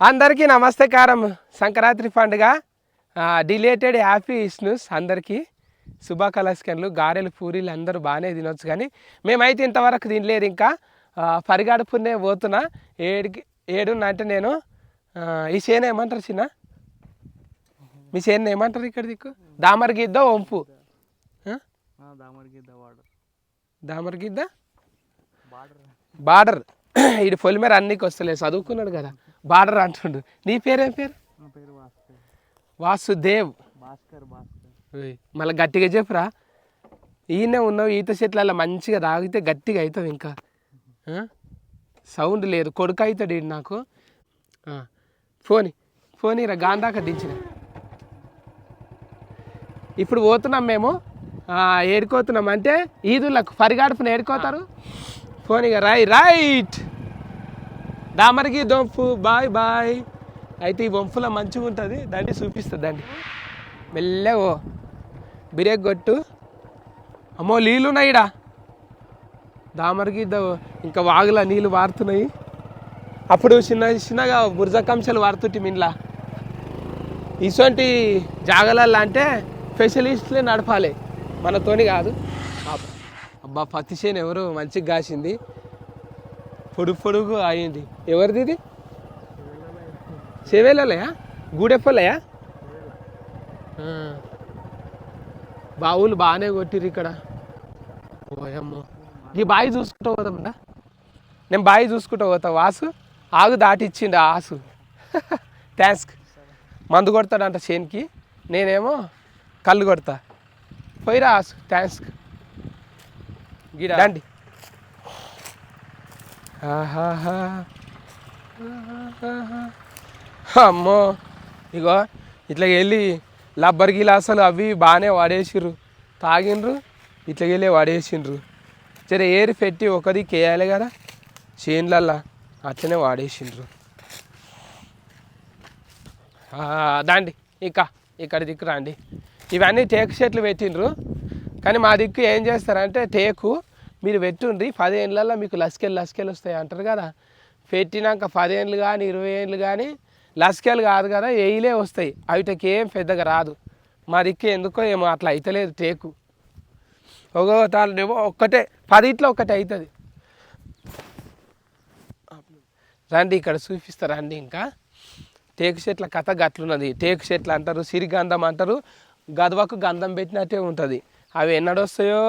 అందరికీ నమస్తేకారం సంక్రాంతి పండుగ dilated happy news అందరికీ శుభాకలస్కన్లు గారెలు పూరీలు అందరూ బాగానే తినొచ్చు కానీ మేమైతే ఇంతవరకు తినలేదు ఇంకా. పరిగడుపునే పోతున్నా. ఏడుకి ఏడున్న అంటే నేను ఈ చేను ఏమంటారు చిన్న? మీ చేను ఏమంటారు ఇక్కడ దిక్కు? దామర గిద్ద వంపు. ఆ? దామడికి వాడు దామర గిద్ద బార్డర్. బార్డర్. ఇటు పొలిమేర అన్నికి వస్తలేదు. చదువుకున్నాడు కదా. బార్డర్ అంటుండు. నీ పేరేం పేరు? వాసుదేవ్. మళ్ళీ గట్టిగా చెప్పురా? ఈయనే ఉన్నావు ఈత చెట్ల మంచిగా తాగితే గట్టిగా అవుతావు ఇంకా? సౌండ్ లేదు కొడుకు అవుతాడు నాకు. ఫోని ఫోన్ ఇరా గాంధాక దించిన. ఇప్పుడు పోతున్నాం మేము. ఏడుకోతున్నాం. అంటే ఈదులకు పరిగాడుపున ఏడుకోతారు? ఫోన్ ఇక రాయ్ రైట్. దామరికి దొంపు బాయ్ బాయ్. అయితే ఈ వంపులో మంచిగా ఉంటుంది. దాన్ని చూపిస్తుంది దాన్ని. మెల్లగో ఓ. బిరేక్ కొట్టు. అమ్మో నీళ్ళు ఉన్నాయి ఈడ దామరికి ఇంకా వాగుల నీళ్ళు వారుతున్నాయి. అప్పుడు చిన్న చిన్నగా బురజకంశలు వారుతుంటే మిన్లా. ఇటువంటి జాగలల్లో అంటే స్పెషలిస్ట్లే నడపాలి. మనతోని కాదు. అబ్బా పత్తి చేను ఎవరు మంచిగా కాసింది. పొడుగు పొడుగు అయింది. ఎవరిది ఇది? చెవేలయా గూడెప్పలయా? బావులు బాగానే కొట్టిర్రు ఇక్కడ. ఓయమ్మో. ఈ బావి చూసుకుంటూ పోతామంట నేను బావి చూసుకుంటూ పోతా. వాసు ఆగు దాటిచ్చిండు ఆసు. థ్యాంక్స్ మందు కొడతాడంట చేనికి. నేనేమో కళ్ళు కొడతా. పోయిరా ఆసు. థ్యాంక్స్ రండి. అమ్మో. ఇగో ఇట్లా వెళ్ళి లబ్బర్ గిలాసలు అవి బాగానే వాడేసిర్రు. తాగిండ్రు ఇట్లా వెళ్ళి వాడేసిండ్రు సరే ఏరి పెట్టి ఒకది కేయాలి కదా చేన్లల్లా అట్లనే వాడేసిండ్రు దాండి ఇక ఇక్కడ దిక్కు రండి. ఇవన్నీ టేకు చెట్లు పెట్టిండ్రు. కానీ మా దిక్కు ఏం చేస్తారంటే టేకు మీరు పెట్టుండ్రి పదేళ్ళల్లో మీకు లస్కెలు లస్కెలు వస్తాయి అంటారు కదా. పెట్టినాక పదేళ్ళు కానీ ఇరవై ఏళ్ళు కానీ లస్కెలు కాదు కదా వేయిలే వస్తాయి. అవిటకి ఏం పెద్దగా రాదు. మా దిక్కు ఎందుకో ఏమో అట్లా అయితలేదు టేకు. ఒక తాళ్ళేమో ఒక్కటే పదిట్లో ఒక్కటే అవుతుంది రండి ఇక్కడ చూపిస్తా రండి ఇంకా. టేకు చెట్ల కథ గట్లున్నది. టేకు చెట్లు అంటారు సిరిగంధం అంటారు. గదవకు గంధం పెట్టినట్టే ఉంటుంది. అవి ఎన్నడు వస్తాయో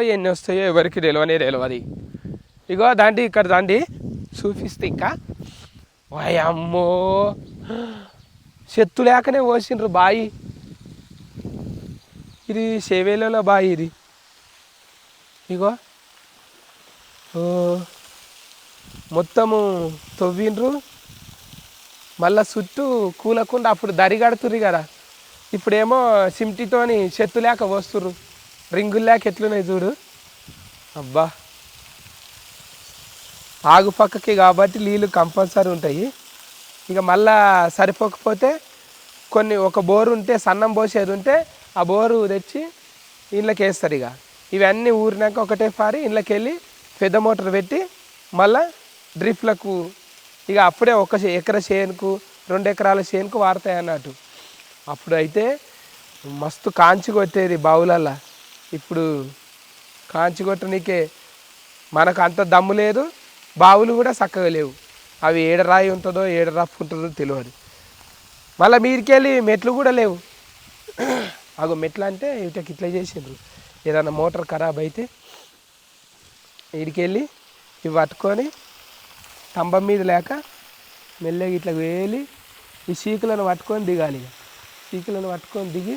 ఎన్ని వస్తాయో ఎవరికి తెలియనే తెలియదు ఇగో దాండి ఇక్కడ దాండి చూపిస్తే ఇంకా. అమ్మో. చెత్తు లేకనే పోసిండ్రు బాయి. ఇది సేవేలలో బాయి ఇది. ఇగో. మొత్తము తవ్విండ్రు. మళ్ళా చుట్టూ కూలకుండా అప్పుడు దరి కడుతుర్రు కదా ఇప్పుడేమో సిమ్టితోని చెత్తు లేక వస్తుర్రు రింగులు లేక ఎట్లున్నాయి చూడు? అబ్బా. ఆగు పక్కకి కాబట్టి నీళ్ళు కంపల్సరీ ఉంటాయి. ఇక మళ్ళా సరిపోకపోతే కొన్ని ఒక బోరు ఉంటే సన్నం పోసేది ఉంటే ఆ బోరు తెచ్చి ఇంట్లోకి వేస్తారు ఇక. ఇవన్నీ ఊరినాక ఒకటే పారి ఇంట్లోకి వెళ్ళి పెద్ద మోటార్ పెట్టి మళ్ళా డ్రిఫ్లకు ఇక అప్పుడే ఒక ఎకర చేనుకు రెండు ఎకరాల చేనుకు వాడతాయి అన్నట్టు. అప్పుడు అయితే మస్తు కాంచి కొట్టేది బావులల్లా. ఇప్పుడు కాంచి కొట్టనీకే మనకు అంత దమ్ము లేదు బావులు కూడా చక్కగా లేవు. అవి ఏడ రాయి ఉంటుందో ఏడ ఉంటుందో తెలియదు మళ్ళీ మీరికెళ్ళి మెట్లు కూడా లేవు. అగో మెట్లు అంటే ఇటకి ఇట్లా చేసిండ్రు. ఏదైనా మోటార్ ఖరాబ్ అయితే వీడికెళ్ళి ఇవి పట్టుకొని స్తంభం మీద లేక మెల్లగా ఇట్లా వేలి ఈ చీకులను పట్టుకొని దిగాలి ఇక. పట్టుకొని దిగి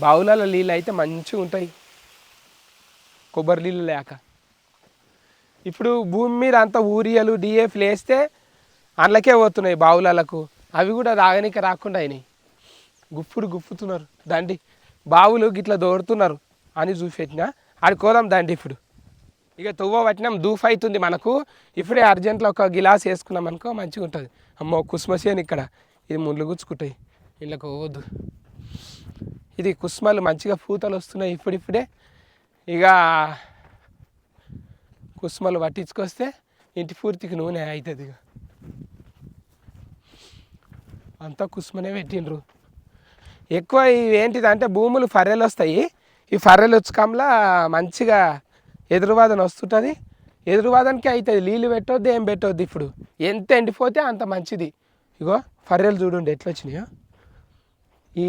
బావులలో నీళ్ళు అయితే మంచిగా ఉంటాయి. కొబ్బరి నీళ్ళు లేక. ఇప్పుడు భూమి మీద అంత ఊరియలు డిఎఫ్లు వేస్తే అందులోకే పోతున్నాయి బావులకు అవి కూడా తాగనీకి రాకుండా అయినాయి. గుప్పుడు గుప్పుతున్నారు. దండి బావులు గిట్ల దోడుతున్నారు అని చూపెట్టిన. ఆడుకోదాం దండి ఇప్పుడు. ఇక తువ్వ పట్టినాం దూఫ్ అవుతుంది మనకు. ఇప్పుడే అర్జెంట్లో ఒక గిలాస్ వేసుకున్నాం అనుకో మంచిగా ఉంటుంది అమ్మో కుస్మసేన్ ఇక్కడ. ఇది ముళ్ళు గుచ్చుకుంటాయి. ఇళ్ళకు పోవద్దు. ఇది కుస్మలు మంచిగా పూతలు వస్తున్నాయి ఇప్పుడిప్పుడే ఇక కుస్మలు పట్టించుకొస్తే ఇంటి పూర్తికి నూనె అవుతుంది ఇక అంతా కుస్మనే పెట్టిండ్రు. ఎక్కువ ఇవి అంటే భూములు ఫర్రెలు వస్తాయి. ఈ ఫర్రెలు వచ్చకంలా మంచిగా ఎదురువాదన వస్తుంటుంది. ఎదురువాదనకి అవుతుంది నీళ్ళు పెట్టొద్దు ఏం పెట్టొద్దు ఇప్పుడు. ఎంత ఎండిపోతే అంత మంచిది. ఇగో ఫర్రెలు చూడండి ఎట్లా వచ్చినాయో ఈ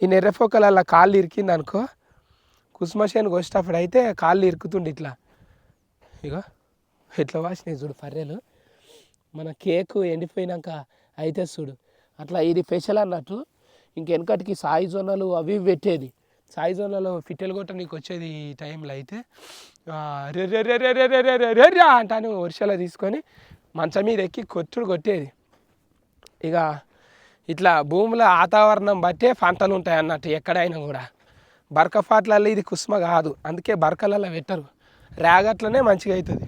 ఈ ఎర్రఫోకలు అలా కాళ్ళు ఇరికింది అనుకో కుసుమశేనికి వచ్చేటప్పుడు అయితే కాళ్ళు ఇరుకుతుండే ఇట్లా ఇగో ఇట్లా వాసినాయి చూడు పర్రెలు మన కేకు ఎండిపోయినాక అయితే చూడు అట్లా ఇది స్పెషల్ అన్నట్టు ఇంకెనకటికి సాయి జొన్నలు అవి పెట్టేది సాయి జోన్లలో ఫిట్టెలు కొట్ట నీకు వచ్చేది ఈ టైంలో అయితే అంటాను వర్షాలు తీసుకొని మంచం మీద ఎక్కి కొట్టుడు కొట్టేది ఇక ఇట్లా భూముల వాతావరణం బట్టే పంటలు ఉంటాయి అన్నట్టు ఎక్కడైనా కూడా. బరకపాట్లలో ఇది కుస్మ కాదు. అందుకే బరకలలో పెట్టరు. రాగట్లనే మంచిగా అవుతుంది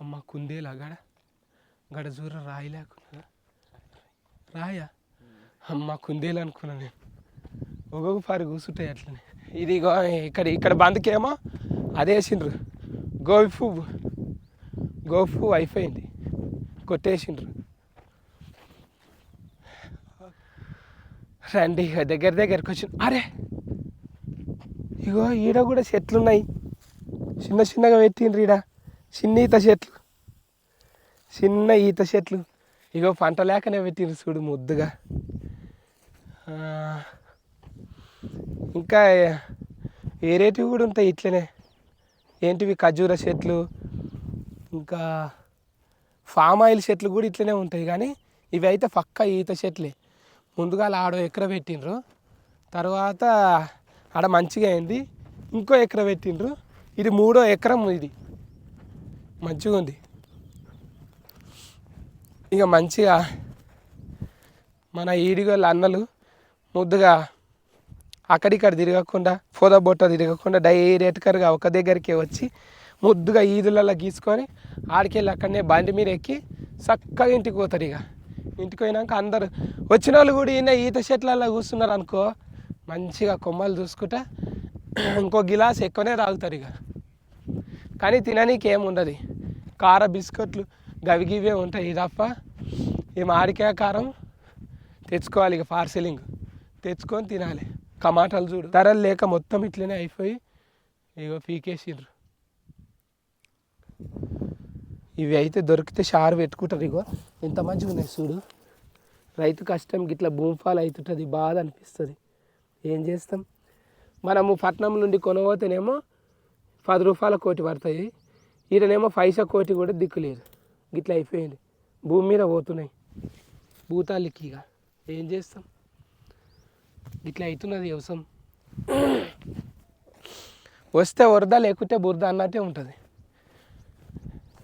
అమ్మ కుందేలా గడ? గడ జూర రాయి లేకుండా రాయా? అమ్మ కుందేలు అనుకున్నా నేను. ఒక్కొక్క పారి కూర్చుంటాయి అట్లనే. ఇది ఇక్కడ ఇక్కడ బందుకేమో అదే వేసిండ్రు. గోవి పువ్వు. గోవి పువ్వు అయిపోయింది. కొట్టేసిండ్రు. రండి ఇక దగ్గర దగ్గరకు వచ్చి అరే! ఇగో ఈడ కూడా చెట్లు ఉన్నాయి చిన్న చిన్నగా పెట్టిండ్రు ఈడ. చిన్న ఈత చెట్లు. చిన్న ఈత చెట్లు. ఇగో పంట లేకనే పెట్టిండ్రు చూడు ముద్దుగా. ఇంకా వేరేటివి కూడా ఉంటాయి ఇట్లనే. ఏంటివి ఖజూర చెట్లు ఇంకా ఫామ్ ఆయిల్ చెట్లు కూడా ఇట్లనే ఉంటాయి కానీ ఇవి అయితే పక్క ఈత చెట్లే. ముందుగా ఆడో ఎక్కడ పెట్టిండ్రు. తర్వాత ఆడ మంచిగా అయింది. ఇంకో ఎకర పెట్టిండ్రు. ఇది మూడో ఎకరం ఇది. మంచిగా ఉంది. ఇక మంచిగా మన ఈడిగోళ్ళ అన్నలు ముద్దుగా అక్కడిక్కడ తిరగకుండా ఫోదా బొట్ట తిరగకుండా డైరెక్ట్గా ఒక దగ్గరికి వచ్చి ముద్దుగా ఈదులలో గీసుకొని ఆడికెళ్ళి అక్కడనే బండి మీద ఎక్కి చక్కగా ఇంటికి పోతారు ఇక. ఇంటికి పోయినాక అందరు వచ్చిన వాళ్ళు కూడా ఈయన ఈత చెట్లలో కూర్చున్నారు అనుకో మంచిగా కొమ్మలు చూసుకుంటా ఇంకో గిలాస్ ఎక్కువనే తాగుతారు ఇక. కానీ తిననీకి ఏముండదు కార బిస్కెట్లు గవిగివే ఉంటాయి తప్ప ఈ మామిడికాయ కారం తెచ్చుకోవాలి ఇక పార్సెలింగ్. తెచ్చుకొని తినాలి. టమాటాలు చూడు. ధరలు లేక మొత్తం ఇట్లనే అయిపోయి ఇగో పీకేసిండ్రు. ఇవి అయితే దొరికితే షార్ పెట్టుకుంటారు ఇగో. ఎంత మంచిగా ఉన్నాయి చూడు. రైతు కష్టం గిట్లా భూమిఫాల్ అవుతుంటుంది బాధ అనిపిస్తుంది. ఏం చేస్తాం? మనము పట్నం నుండి కొనబోతేనేమో పది రూపాయల కోటి పడతాయి. ఈడనేమో పైసా కోటి కూడా దిక్కులేదు. గిట్లా అయిపోయింది. భూమి మీద పోతున్నాయి. భూతాలకి ఇక. ఏం చేస్తాం? ఇట్లా అవుతున్నది వ్యవసాయం. వస్తే వరద లేకుంటే బురద అన్నట్టే ఉంటుంది.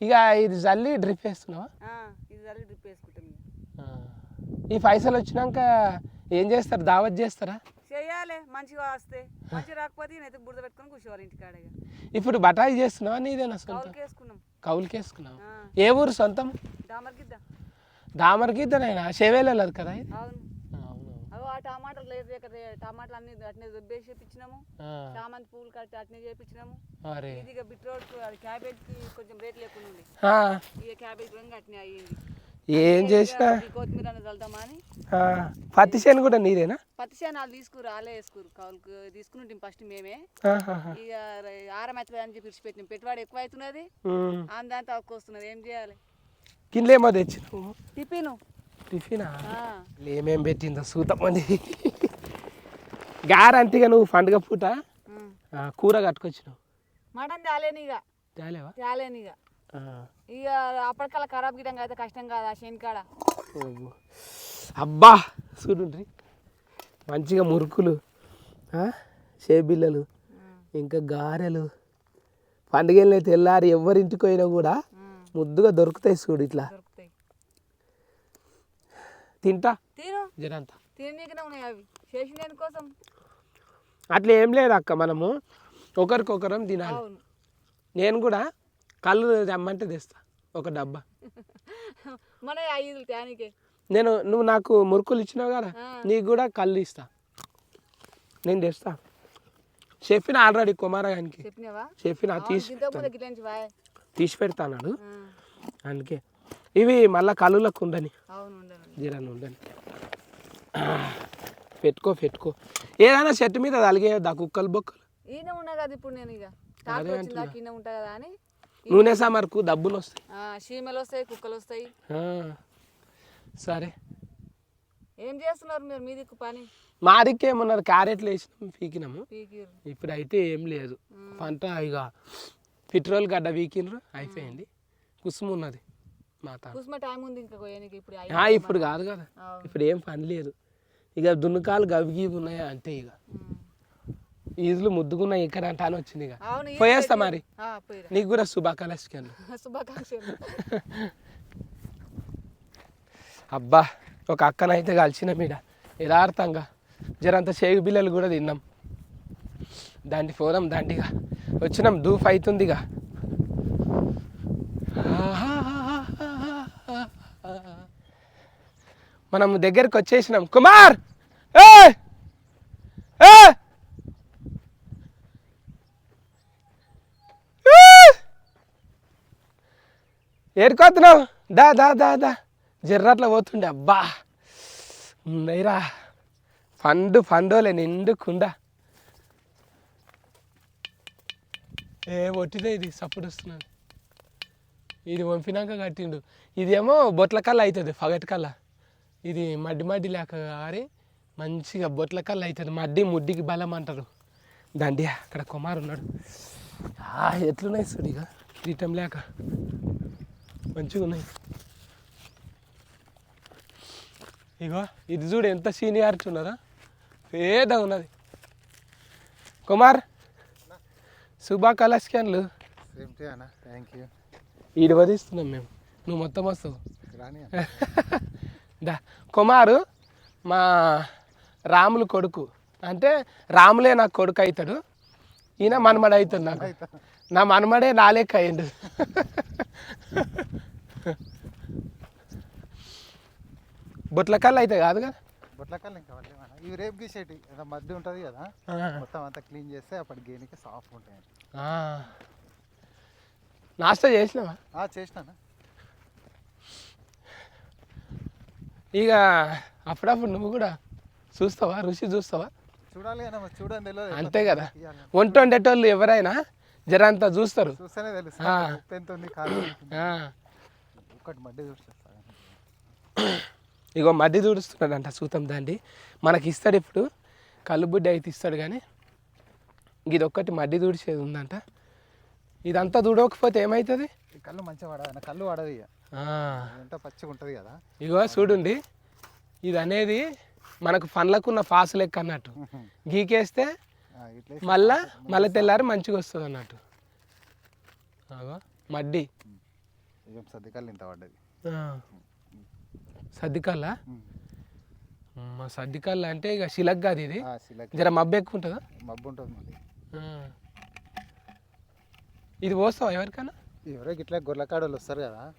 ఇక ఇది జల్లి డ్రిప్ వేస్తున్నావా? ఇది జల్లి డ్రిప్ వేసుకుంటాం ఈ పైసలు వచ్చినాక ఏం చేస్తారు? దావత్ చేస్తారా? చేయాలి మంచిగా వస్తే. మంచి రాకపోతే నేను బురద పెట్టుకుని కూర్చోవాలి ఇంటికాడ ఇప్పుడు బటాయి చేస్తున్నావా? నీదేనా సొంతం? కౌలుకేసుకున్నాం. కౌలుకేసుకున్నాం ఏ ఊరు సొంతం? దామర్గిద్ద. దామర్గిద్దనైనా? షేవేలు కదా అవును. టమాటాలు లేదు ఇక్కడ టమాటాలు అన్ని అట్నే దుబ్బేసి చేపించినాము. చామంతి పువ్వులు కట్టి అట్నే చేపించినాము. ఇది ఇక బిట్రోడ్ అది క్యాబేజ్కి కొంచెం రేట్ లేకుండా ఉంది ఇక క్యాబేజ్ రంగు అట్నే అయ్యింది. ఏం చేసినా? కొత్తిమీర చల్దామా అని. పత్తి చేను కూడా నీదేనా? పత్తి చేనాలు తీసుకురు ఆలే వేసుకురు కౌలుకు తీసుకుని ఫస్ట్ మేమే. ఇక ఆరం అవుతుంది అని చెప్పి విడిచిపెట్టినాం పెట్టుబడి ఎక్కువ అవుతున్నది. అందంతా తక్కువ వస్తున్నది ఏం చేయాలి? గిన్నెలేమో తెచ్చినావు. టిఫిను. టిఫినా? ఏమేం పెట్టిందో సూతమంది గ్యారంటీగా నువ్వు పండుగ పూట కూర కట్టుకొచ్చినావు. మటన్ తేలేని ఇక తేలేవా తేలేని ఇక అప్పటికల్లా ఖరాబ్ గిటంగా అయితే కష్టం కాదు శనికాడ. అబ్బా చూడుండ్రి. మంచిగా మురుకులు ఆ, సేబిల్లలు ఇంకా గారెలు. పండుగలనే తెల్లారి ఎవరింటికి పోయినా కూడా ముద్దుగా దొరుకుతాయి చూడు ఇట్లా. తింటా? జరంతా దానికోసం అట్లా ఏం లేదు అక్క మనము. ఒకరికొకరం తినాలి. నేను కూడా కళ్ళు తెమ్మంటే తెస్తా ఒక డబ్బా. మన ఐదు నేను నువ్వు నాకు మురుకులు ఇచ్చినావు కదా. నీకు కూడా కళ్ళు ఇస్తా. నేను తెస్తా. చెప్పిన ఆల్రెడీ కుమారగానికి. చెప్పిన తీసి తీసి పెడతాడు అందుకే ఇవి మళ్ళా కళ్ళులకు ఉండని జీరాన్ని ఉండని పెట్టుకో పెట్టుకో. ఏదైనా చెట్టు మీద తలిగేయద్దా? కుక్కలు బొక్కలు? ఈయన ఉన్నా కదా ఇప్పుడు నేను ఇక. ఉంటా కదా అని. నూనె సామర్కు డబ్బులు వస్తాయి. చీమలు వస్తాయి కుక్కలు వస్తాయి. సరే. ఏం చేస్తున్నారు మీరు? మీ దిక్కు పని? మా దిక్కు ఏమన్నారు క్యారెట్లు వేసినాం పీకినాము. ఇప్పుడు అయితే ఏం లేదు. పంట ఇక పెట్రోల్ గడ్డ వీకిండ్రు అయిపోయింది. కుసుము ఉన్నది మా తాత కుసుమ టైం ఉంది ఇంకా కొయ్యనికి ఇప్పుడు కాదు కదా. ఇప్పుడు ఏం పని లేదు. ఇక దున్నకాలు గవిగి ఉన్నాయా అంతే ఇక. ఈజులు ముద్దుకున్నాయి ఇక్కడ అంట అని వచ్చింది ఇక. పోయేస్తా మరి. నీకు కూడా శుభాకాంక్షలు. శుభాకాంక్షలు. అబ్బా ఒక అక్కనైతే కలిసిన మీడ యథార్థంగా. జరంత చేగు బిల్లలు కూడా తిన్నాం. దాండి పోదాం దాండిగా వచ్చినాం దూఫ్ అవుతుందిగా మనం దగ్గరికి వచ్చేసినాం. కుమార్! ఏ ఏ! ఏడుకోతున్నావు దా దా దా దా. జర్రాట్లో పోతుండే. అబ్బా! ఉన్నాయిరా ఫండు ఫండోలే నిండు కుండ ఏ ఒట్టిదే ఇది. సపోర్ట్ వస్తున్నాను. ఇది వంపినాక కట్టిండు. ఇదేమో బొట్ల కళ్ళ అవుతుంది ఫగటి కళ్ళ. ఇది మడ్డి మడ్డి లేక ఆరి మంచిగా బొట్ల కళ్ళ అవుతుంది. మడ్డి ముడ్డికి బలం అంటారు. దండి అక్కడ కుమార్ ఉన్నాడు. ఆ, ఎట్లున్నాయి చూడు ఇక? తీయటం లేక. మంచిగా ఉన్నాయి. ఇగో ఇది చూడు ఎంత సీనియారిటీ ఉన్నదా? పేద ఉన్నది. కుమార్ శుభా అన్న. థ్యాంక్ యూ ఈడు వదిస్తున్నాం మేము. నువ్వు మొత్తం వస్తావు. దా కుమారు మా రాములు కొడుకు. అంటే రాములే నాకు కొడుకు అవుతాడు ఈయన మనమడు అవుతాడు నాకు. నా మనమడే నాలేక అయ్యిండు. బొట్లకల్లు అయితే కాదు కదా? బొట్లకాయలు ఇంకా ఇవి రేపు గీసేటి. మధ్య ఉంటుంది కదా? మొత్తం అంతా క్లీన్ చేస్తే అప్పటి గేనికి సాఫ్ట్ ఉంటాయి. నాస్తా చేసినావా? చేసినానా. ఇక అప్పుడప్పుడు నువ్వు కూడా చూస్తావా? రుచి చూస్తావా? చూడాలి చూడండి అంతే కదా. వంట వండేటోళ్ళు ఎవరైనా చూస్తారు. ఒకటి మడ్డి చూసేస్తా ఇగో మధ్య దూడుస్తున్నాడంట సూతం దాండి. మనకి ఇస్తాడు ఇప్పుడు. కళ్ళుబుడ్డి అయితే ఇస్తాడు కానీ ఇది ఒక్కటి మడ్డి దూడిచేది ఉందంట. ఇదంతా దూడకపోతే ఏమవుతుంది కళ్ళు మంచిగా పడదు కళ్ళు పడదు ఇక. పచ్చిగా ఉంటుంది కదా. ఇగో చూడండి ఇది అనేది మనకు పండ్లకున్న ఫాసు లెక్క అన్నట్టు. గీకేస్తే మళ్ళా మళ్ళీ తెల్లారి మంచిగా వస్తుంది అన్నట్టు మడ్డి. ఏం సర్దికల్లు ఇంత పడ్డది. ఉమ్. మా సర్దికల్ల అంటే ఇక శిలక్ కాదు ఇది. జర మబ్బు ఎక్కువ ఉంటుందా మబ్బు ఉంటుంది. ఇది పోస్తావా ఎవరికైనా? ఎవరో ఇట్లా గొర్రెకాడలు వస్తారు కదా.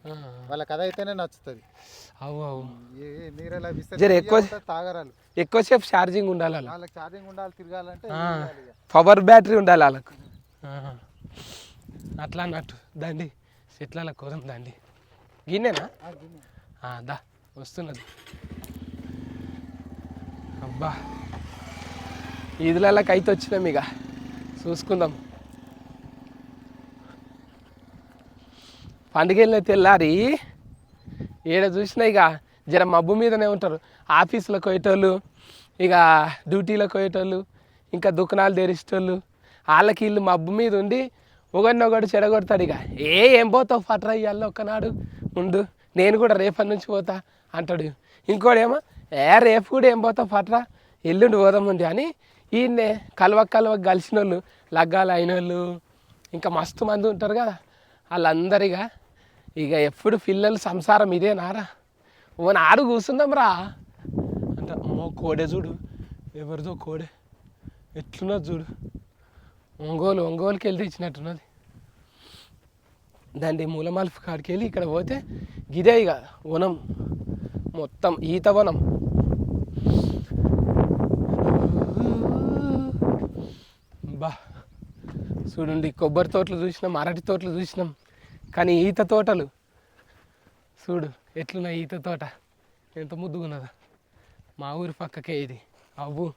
వాళ్ళ కథ అయితేనే నచ్చుతుంది. అవు అవు. ఏ నీరు లభిస్తే జర ఎక్కువ- తాగరాలు ఎక్కువసేపు ఛార్జింగ్ ఉండాలి వాళ్ళకి. ఛార్జింగ్ ఉండాలి తిరగాలంటే. పవర్ బ్యాటరీ ఉండాలి వాళ్ళకు. అట్లా అన్నట్టు. దండి చెట్ల కోరం దండి. గిన్నెనా? ఆ, గిన్నె. ఆ, దా వస్తున్నది. అబ్బా. ఈదులకి అయితే వచ్చినాం ఇక. చూసుకుందాం. పండుగ తెల్లారి ఏడ చూసినా ఇక జర మబ్బు మీదనే ఉంటారు. ఆఫీసులకు పోయేటోళ్ళు ఇక డ్యూటీలకు పోయేటోళ్ళు ఇంకా దుకాణాలు తెరిచేటోళ్ళు వాళ్ళకి వీళ్ళు మబ్బు మీద ఉండి ఒకడినొకడు చెడగొడతాడు ఇక. ఏ ఏం పోతావు పట్రా ఇవాళ ఒక్కనాడు? ఉండు నేను కూడా రేపటి నుంచి పోతా అంటాడు. ఇంకోడేమో ఏ రేపు కూడా ఏం పోతావు పట్రా? ఎల్లుండి పోదామండి అని ఈయన్నే కలవ కలవ కలిసిన వాళ్ళు లగ్గాలు అయిన వాళ్ళు ఇంకా మస్తు మంది ఉంటారు కదా వాళ్ళందరిగా ఇక ఎప్పుడు పిల్లలు సంసారం ఇదే నారా? ఓ నాడు కూర్చుందాం రా. అంటే అమ్మో కోడే చూడు. ఎవరిదో కోడే. ఎట్లున్నది చూడు. ఒంగోలు ఒంగోలుకి వెళ్ళి తెచ్చినట్టున్నది. దాన్ని మూలమాల్ఫ్ కాడికి వెళ్ళి ఇక్కడ పోతే గిదే ఇక వనం. మొత్తం ఈత వనం. బా. చూడండి కొబ్బరి తోటలు చూసినాం అరటి తోటలు చూసినాం. కానీ ఈత తోటలు. చూడు ఎట్లున్నా ఈత తోట. ఎంత ముద్దుగున్నదా. మా ఊరి పక్కకే ఇది. అవ్వు.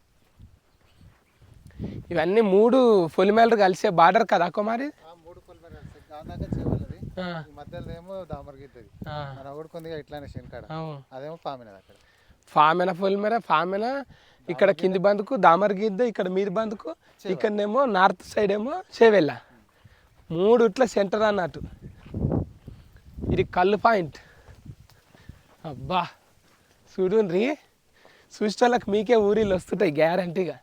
ఇవన్నీ మూడు పొలిమేలలు కలిసే బార్డర్ కదా కుమారి అక్కడ. ఫామెన పొలిమేర ఫామెన? ఇక్కడ కింది బందుకు దామరగిద్ద ఇక్కడ మీది బందుకు ఇక్కడనేమో నార్త్ సైడ్ ఏమో చేవెళ్ళ. మూడు ఇట్లా సెంటర్ అన్నట్టు. ఇది కళ్ళు పాయింట్. అబ్బా చూడుండ్రి. చూసేటోళ్ళకి మీకే ఊరిళ్ళు వస్తుంటాయి గ్యారంటీగా.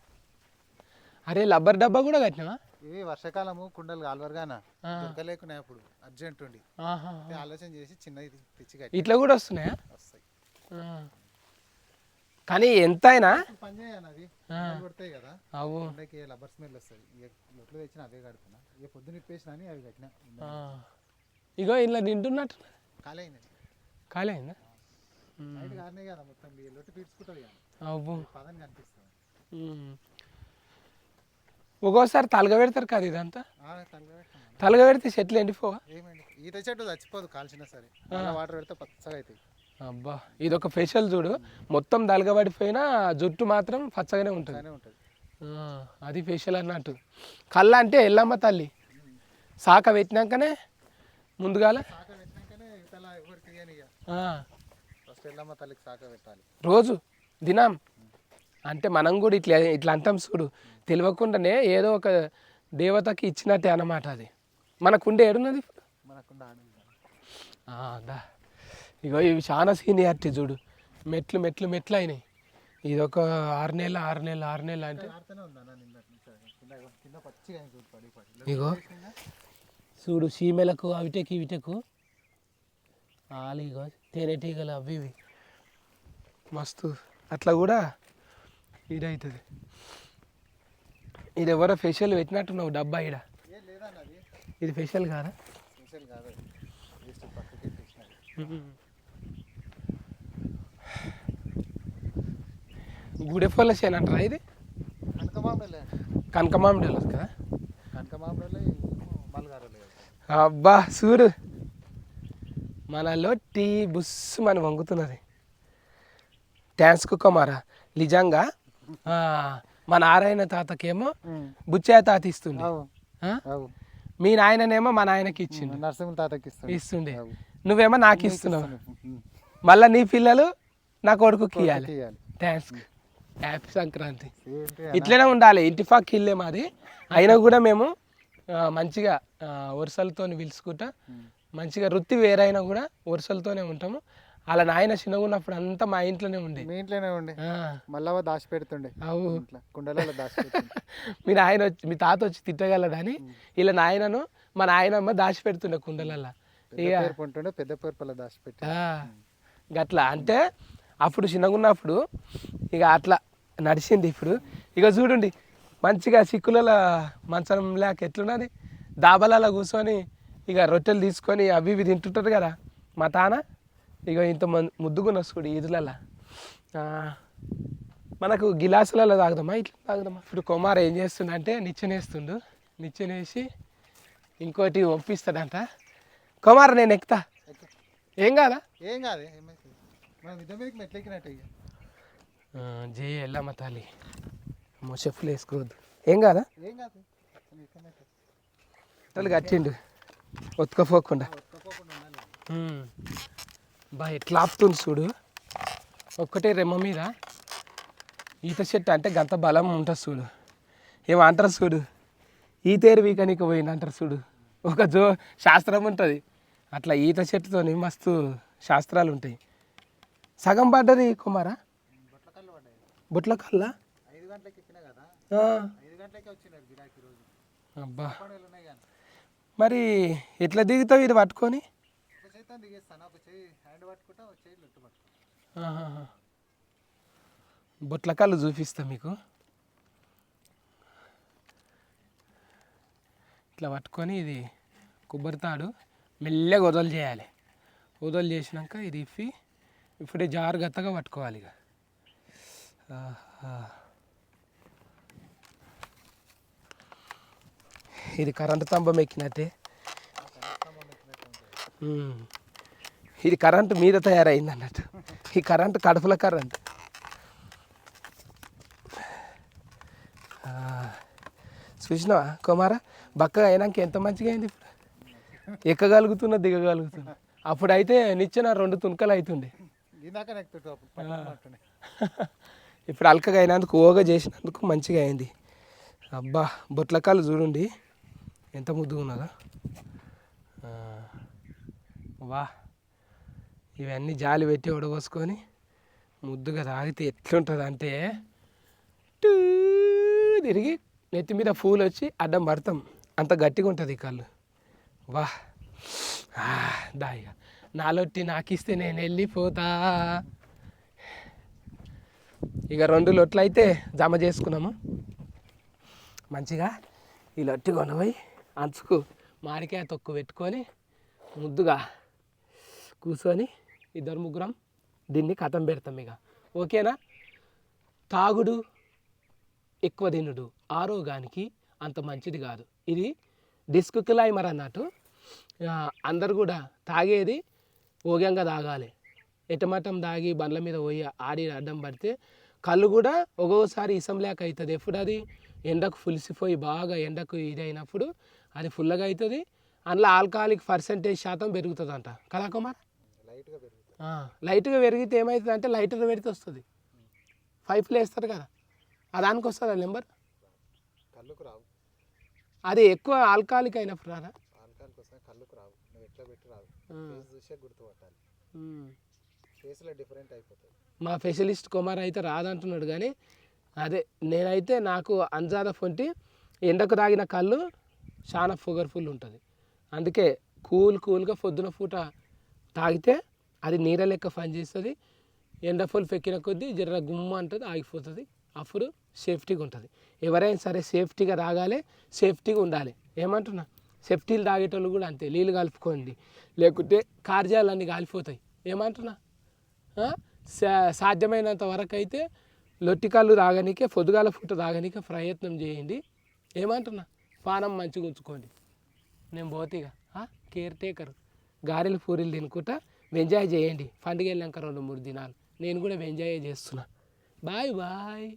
అరే లబ్బర్ డబ్బా కూడా కట్టినావా? ఇవి వర్షాకాలము కుండలు కాలువరుగాన ఆ. దొరకలేకునే అప్పుడు అర్జెంట్ ఉండి. ఆలోచన చేసి చిన్నది తెచ్చి కట్టి. ఇట్లా కూడా వస్తున్నాయా? వస్తాయి. కానీ ఎంతైనా? పని చేయను అది కొడతాయి కదా. అవు కుండకి లబ్బర్ స్మెల్ వస్తుంది? ఎట్లు తెచ్చినా అవే కడుతున్నా ఇక పొద్దున ఇప్పేసిన అవి కట్టినా. ఇగో ఇలా నిండున్నట్టు ఖాళీ అయిందా నైట్ కారణే కదా మొత్తం ఈ లొట్టు పీడ్చుకుంటుంది కదా. అవ్వు పదని కనిపిస్తుంది. ఉమ్. ఒక్కోసారి తలగ పెడతారు కదా ఇదంతా? తలగా పెడితే. చెట్లు ఎండిపోవా? ఈత చెట్టు చచ్చిపోదు కాల్చినా సరే. వాటర్ పెడితే పచ్చగా అవుతాయి అబ్బా ఇది ఒక ఫెషల్ చూడు. మొత్తం దలగబడిపోయినా జుట్టు మాత్రం పచ్చగానే ఉంటుంది. అది ఫెషల్ అన్నట్టు. కళ్ళ అంటే ఎల్లమ్మ తల్లి. సాక పెట్టినాకనే ముందుగాల? రోజు దినం. అంటే మనం కూడా ఇట్లా ఇట్లా అంటాం చూడు. తెలియకుండానే ఏదో ఒక దేవతకి ఇచ్చినట్టే అన్నమాట అది. మనకుండే ఏడున్నది? దా. ఇగో ఇవి చాలా సీనియారిటీ చూడు. మెట్లు మెట్లు మెట్లు అయినాయి ఇది ఒక ఆరు నెలలు ఆరు నెలలు ఆరు నెలలు అంటే ఇగో. చూడు సీమెలకు అవిటెకు ఇవిటెకు ఆలు ఇగో తేనెటీగలు అవి ఇవి. మస్తు. అట్లా కూడా ఇదవుతుంది ఇది ఎవరో ఫెషియల్ పెట్టినట్టున్నావు డబ్బా ఈడ. ఇది ఫెషియల్ కాదా? గుడెఫోల అంటారా ఇది? కనకమామిడలే కనకమామిడి కదా? కనకమామిడలే మల్గారలే అబ్బా చూడు మనలో టీ బుస్ మన వంగుతున్నది. థ్యాంక్స్ కుమారా నిజంగా ఆ, మా నారాయణ తాతకేమో బుచ్చయ్య తాత ఇస్తుండే. మీ నాయననేమో మా నాయనకి ఇచ్చిండు. నరసింహ తాతకి ఇస్తుండే. నువ్వేమో నాకు ఇస్తున్నావు. మళ్ళీ నీ పిల్లలు నా కొడుకుకి ఇవ్వాలి థ్యాంక్స్ హ్యాపీ సంక్రాంతి. ఇట్లనే ఉండాలి. ఇంటి పక్క ఇల్లే మాది. అయినా కూడా మేము మంచిగా వరుసలతో పిలుచుకుంటా మంచిగా వృత్తి వేరైనా కూడా వరుసలతోనే ఉంటాము. అలా నాయన చిన్నగా ఉన్నప్పుడు అంతా మా ఇంట్లోనే ఉండే. మీ ఇంట్లోనే ఉండే? మళ్ళా దాచి పెడుతుండే అవు. కుండలలో దాచి మీ నాయన వచ్చి మీ తాత వచ్చి తిట్టగలడని ఇలా నాయనను మా నాయనమ్మ దాచి పెడుతుండే కుండలల్లో పెద్ద ఇక పెద్ద పేరు పల్ల దాచి పెట్టి గట్లా అంటే అప్పుడు చిన్నగా ఉన్నప్పుడు ఇక అట్లా నడిచింది ఇప్పుడు. ఇక చూడండి మంచిగా సిక్కుల మంచం లేక ఎట్లున్నది? దాబలలో కూర్చొని ఇక రొట్టెలు తీసుకొని అవి ఇవి తింటుంటారు కదా. మా తాన? ఇక ఇంత ముద్దుగున్న చూడు ఈదులలో మనకు గిలాసులలో తాగుదామా? ఇట్లా తాగుదామా? ఇప్పుడు కుమార్ ఏం చేస్తుండంటే నిచ్చెనేస్తుండు. నిచ్చెనేసి ఇంకోటి ఒప్పిస్తాడంట. కుమార్ నేను ఎక్కుతా. ఏం కాదా? ఏం కాదు? ఏమైతుంది మనం ఇద్దరి మీదకి మెట్లెక్కినట్టు ఇక. జే ఎల్లమ్మ తల్లి. అమ్మో చెప్పులు వేసుకోవద్దు. ఏం కాదా? బట్టలు కట్టిండు. ఒత్తుకపోకుండా. బా ఎట్లా ఆపుతుంది చూడు. ఒక్కటే రెమ్మ మీద. ఈత చెట్టు అంటే గంత బలం ఉంటుంది చూడు. ఏమంటారు చూడు? ఈతేరు వీకనికి పోయింది అంటారు చూడు. ఒక జో శాస్త్రం ఉంటుంది. అట్లా ఈత చెట్టుతోని మస్తు శాస్త్రాలు ఉంటాయి. సగం పడ్డది కుమారా? బుట్ల కల్లా అబ్బా. మరి ఎట్లా దిగుతావు ఇది పట్టుకొని. బొట్లకాళ్ళు చూపిస్తా మీకు. ఇట్లా పట్టుకొని ఇది కొబ్బరి తాడు మెల్లగా వదలు చేయాలి. వదలు చేసినాక ఇది ఇప్పి ఇప్పుడే జాగ్రత్తగా పట్టుకోవాలి ఇక. ఇది కరెంటు స్తంభం ఎక్కినట్టే. ఇది కరెంటు మీద తయారైంది అన్నట్టు. ఈ కరెంటు కడుపుల కరెంట్. చూసినావా కుమార? బక్కగా అయినాక ఎంత మంచిగా అయింది ఇప్పుడు? ఎక్కగలుగుతున్నా దిగగలుగుతున్నా. అప్పుడైతే నిచ్చెన రెండు తునకలు అవుతుండే ఇప్పుడు అల్కగా అయినందుకు ఓగా చేసినందుకు మంచిగా అయింది. అబ్బా బొట్లకాలు చూడండి. ఎంత ముద్దుగా ఉన్నదో? వా. ఇవన్నీ జాలి పెట్టి ఉడబోసుకొని ముద్దుగా తాగితే ఎట్లుంటుంది అంటే టూ తిరిగి నెత్తి మీద పూలు వచ్చి అడ్డం పడతాం. అంత గట్టిగా ఉంటుంది కళ్ళు. వా. ఆ, దా ఇక. నాలొట్టి నాకిస్తే నేను వెళ్ళిపోతా. ఇక రెండు లొట్లు అయితే జమ చేసుకున్నాము? మంచిగా ఈ లొట్టి కొనబోయి అంచుకు మామిడికాయ తొక్కు పెట్టుకొని ముద్దుగా కూర్చొని ఇద్దరు ముగ్గురం దీన్ని కథం పెడతాం ఇక. ఓకేనా? తాగుడు ఎక్కువ తినుడు ఆరోగ్యానికి అంత మంచిది కాదు. ఇది డిస్క్ క్లైమర్ అన్నట్టు. అందరు కూడా తాగేది ఓగ్యంగా తాగాలి. ఎటమటం తాగి బండ్ల మీద పోయి ఆడి అడ్డం పడితే కళ్ళు కూడా ఒక్కొక్కసారి ఇసం లేక అవుతుంది. ఎప్పుడు అది? ఎండకు ఫులిసిపోయి బాగా ఎండకు ఇది అయినప్పుడు అది ఫుల్గా అవుతుంది. అందులో ఆల్కహాలిక్ పర్సెంటేజ్ శాతం పెరుగుతుంది అంట కదా కుమార్ లైట్గా ఆ, పెరిగితే ఏమవుతుంది అంటే లైటర్ పెడితే వస్తుంది. పైపులు వేస్తారు కదా. ఆ దానికి వస్తుందా నెంబర్? కళ్ళుకు రావు. అది ఎక్కువ ఆల్కహాలిక్ అయినప్పుడు రాదా? కళ్ళుకు రావు. నువ్వు ఎట్లా పెట్టి రావు ఆ. ఫేస్ చూసే గుర్తుపట్టాలి. ఉమ్. ఫేస్లో డిఫరెంట్ అయిపోతుంది. మా స్పెషలిస్ట్ కుమార్ అయితే రాదంటున్నాడు కానీ అదే నేనైతే నాకు అంజాద పొంటి ఎండకు తాగిన కళ్ళు చాలా ఫుగర్ఫుల్ ఉంటుంది అందుకే కూల్ కూల్గా పొద్దున పూట తాగితే అది నీర లెక్క పనిచేస్తుంది. చేస్తుంది ఎండఫుల్ పెక్కిన కొద్దీ జర గుమ్మ అంటుంది ఆగిపోతుంది. అప్పుడు సేఫ్టీగా ఉంటుంది ఎవరైనా సరే సేఫ్టీగా తాగాలి సేఫ్టీగా ఉండాలి ఏమంటున్నా? సేఫ్టీలు తాగేటోళ్ళు కూడా అంతే నీళ్ళు కలుపుకోండి. లేకుంటే కార్యాలన్నీ కాలిపోతాయి. ఏమంటున్నా? సా- సాధ్యమైనంత వరకు అయితే లొట్టికాళ్ళు తాగనీకే పొద్దుగాల పూట తాగనీకే ప్రయత్నం చేయండి. ఏమంటున్నా? పానం మంచిగా ఉంచుకోండి. నేను పోతేగా కేర్. టేకర్ గారెలు పూరీలు తినుకుంటా ఎంజాయ్ చేయండి. పండుగ వెళ్ళాక రెండు మూడు దినాలు. నేను కూడా ఎంజాయ్ చేస్తున్నా. Bye bye.